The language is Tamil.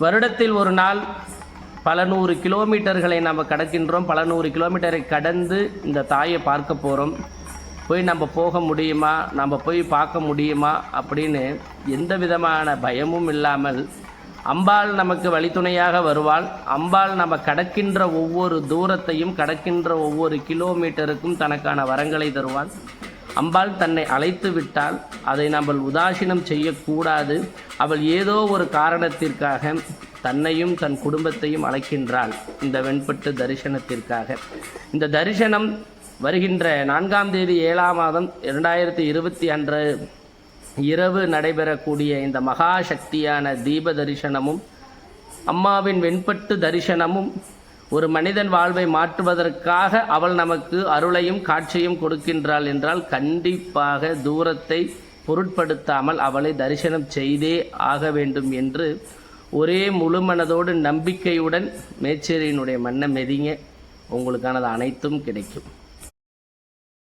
வருடத்தில் ஒரு நாள் பல நூறு கிலோமீட்டர்களை நம்ம கடக்கின்றோம். பல நூறு கிலோமீட்டரை கடந்து இந்த தாயை பார்க்க போகிறோம் போய் நம்ம போக முடியுமா? நம்ம போய் பார்க்க முடியுமா? அப்படின்னு எந்த விதமான பயமும் இல்லாமல் அம்பாள் நமக்கு வழித்துணையாக வருவாள். அம்பாள் நம்ம கடக்கின்ற ஒவ்வொரு தூரத்தையும் கடக்கின்ற ஒவ்வொரு கிலோமீட்டருக்கும் தனக்கான வரங்களை தருவாள். அம்பாள் தன்னை அழைத்து விட்டால் அதை நம்ம உதாசீனம் செய்யக்கூடாது. அவள் ஏதோ ஒரு காரணத்திற்காக தன்னையும் தன் குடும்பத்தையும் அழைக்கின்றாள் இந்த வெண்பட்டு தரிசனத்திற்காக. இந்த தரிசனம் வருகின்ற நான்காம் தேதி ஏழாம் மாதம் இரண்டாயிரத்தி இருபத்தி அன்று இரவு நடைபெறக்கூடிய இந்த மகா சக்தியான தீப தரிசனமும் அம்மாவின் வெண்பட்டு தரிசனமும் ஒரு மனிதன் வாழ்வை மாற்றுவதற்காக அவள் நமக்கு அருளையும் காட்சியும் கொடுக்கின்றாள் என்றால் கண்டிப்பாக தூரத்தை பொருட்படுத்தாமல் அவளை தரிசனம் செய்தே ஆக வேண்டும் என்று ஒரே முழுமனதோடு நம்பிக்கையுடன் மேச்சேரியினுடைய மன்னம் மெதிங்க உங்களுக்கானது அனைத்தும் கிடைக்கும்.